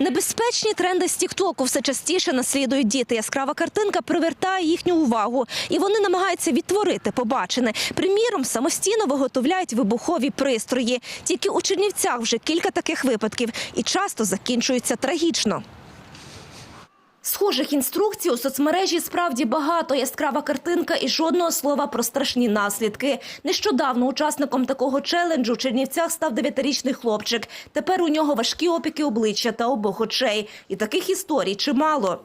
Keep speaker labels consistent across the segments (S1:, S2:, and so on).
S1: Небезпечні тренди з Тіктоку все частіше наслідують діти. Яскрава картинка привертає їхню увагу, і вони намагаються відтворити побачене. Приміром, самостійно виготовляють вибухові пристрої. Тільки у Чернівцях вже кілька таких випадків і часто закінчуються трагічно. Схожих інструкцій у соцмережі справді багато. Яскрава картинка і жодного слова про страшні наслідки. Нещодавно учасником такого челенджу у Чернівцях став дев'ятирічний хлопчик. Тепер у нього важкі опіки обличчя та обох очей. І таких історій чимало.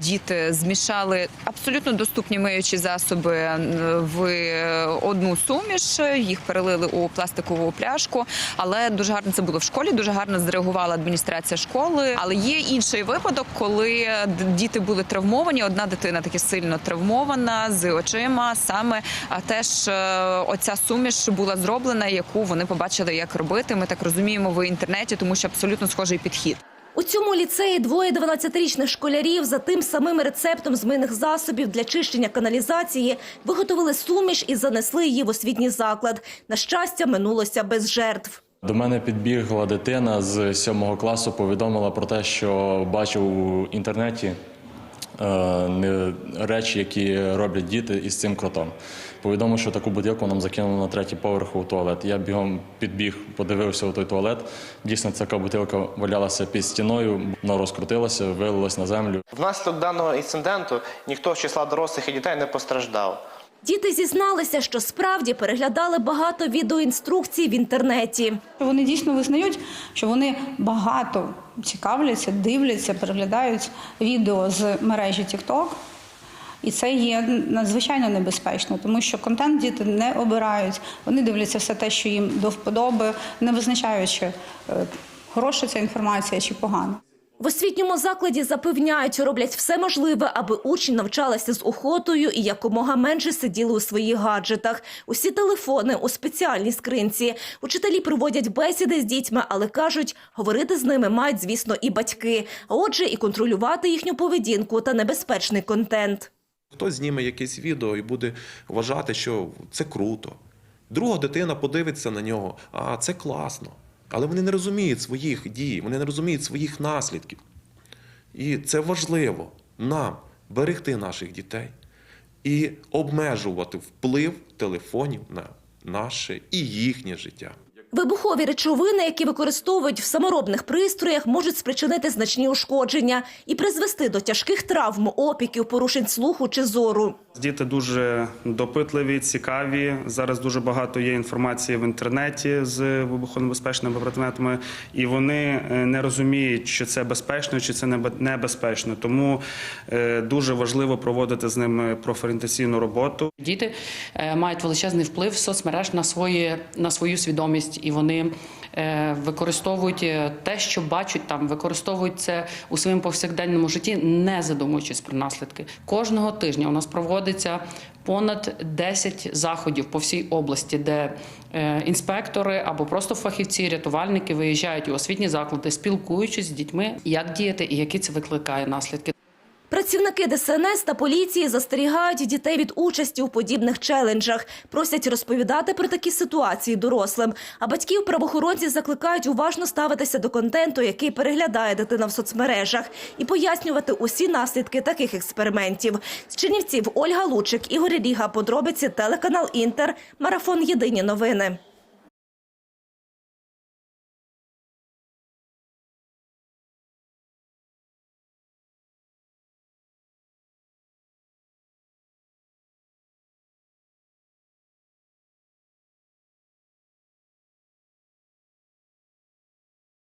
S2: Діти змішали абсолютно доступні миючі засоби е, в одну суміш. Їх перелили у пластикову пляшку. Але дуже гарно це було в школі. Дуже гарно зреагувала адміністрація школи. Але є інший випадок, коли діти були травмовані. Одна дитина таки сильно травмована з очима. Саме теж е, оця суміш була зроблена, яку вони побачили, як робити. Ми так розуміємо в інтернеті, тому що абсолютно схожий підхід.
S1: У цьому ліцеї двоє 12-річних школярів за тим самим рецептом змийних засобів для чищення каналізації виготовили суміш і занесли її в освітній заклад. На щастя, минулося без жертв.
S3: До мене підбігла дитина з сьомого класу, повідомила про те, що бачив у інтернеті не- речі, які роблять діти із цим кротом. Повідомив, що таку бутилку нам закинули на третій поверх у туалет. Я бігом підбіг, подивився у той туалет. Дійсно, така бутилка валялася під стіною, вона розкрутилася, вилилась на землю.
S4: Внаслідок даного інциденту ніхто з числа дорослих і дітей не постраждав.
S1: Діти зізналися, що справді переглядали багато відеоінструкцій в інтернеті.
S5: Вони дійсно визнають, що вони багато цікавляться, дивляться, переглядають відео з мережі TikTok. І це є надзвичайно небезпечно, тому що контент діти не обирають. Вони дивляться все те, що їм до вподоби, не визначаючи, е, хороша ця інформація чи погана.
S1: В освітньому закладі запевняють, роблять все можливе, аби учні навчалися з охотою і якомога менше сиділи у своїх гаджетах. Усі телефони у спеціальній скринці. Учителі проводять бесіди з дітьми, але кажуть, говорити з ними мають, звісно, і батьки. А отже, і контролювати їхню поведінку та небезпечний контент.
S6: Хтось зніме якесь відео і буде вважати, що це круто. Друга дитина подивиться на нього, а це класно. Але вони не розуміють своїх дій, вони не розуміють своїх наслідків. І це важливо нам берегти наших дітей і обмежувати вплив телефонів на наше і їхнє життя.
S1: Вибухові речовини, які використовують в саморобних пристроях, можуть спричинити значні ушкодження і призвести до тяжких травм, опіків, порушень слуху чи зору.
S7: Діти дуже допитливі, цікаві. Зараз дуже багато є інформації в інтернеті з вибухонебезпечними предметами, і вони е, не розуміють, що це безпечно, чи це небе- небезпечно. Тому е, дуже важливо проводити з ними профорієнтаційну роботу.
S8: Діти е, мають величезний вплив соцмереж на свої на свою свідомість, і вони е, використовують е, те, що бачать там, використовують це у своєму повсякденному житті, не задумуючись про наслідки. Кожного тижня у нас проводиться понад 10 заходів по всій області, де е, інспектори або просто фахівці, рятувальники виїжджають у освітні заклади, спілкуючись з дітьми, як діяти і які це викликає наслідки.
S1: Працівники ДСНС та поліції застерігають дітей від участі у подібних челенджах, просять розповідати про такі ситуації дорослим. А батьків правоохоронці закликають уважно ставитися до контенту, який переглядає дитина в соцмережах, і пояснювати усі наслідки таких експериментів. З Чернівців Ольга Лучик, Ігор Ріга, подробиці телеканал Інтер, марафон Єдині новини.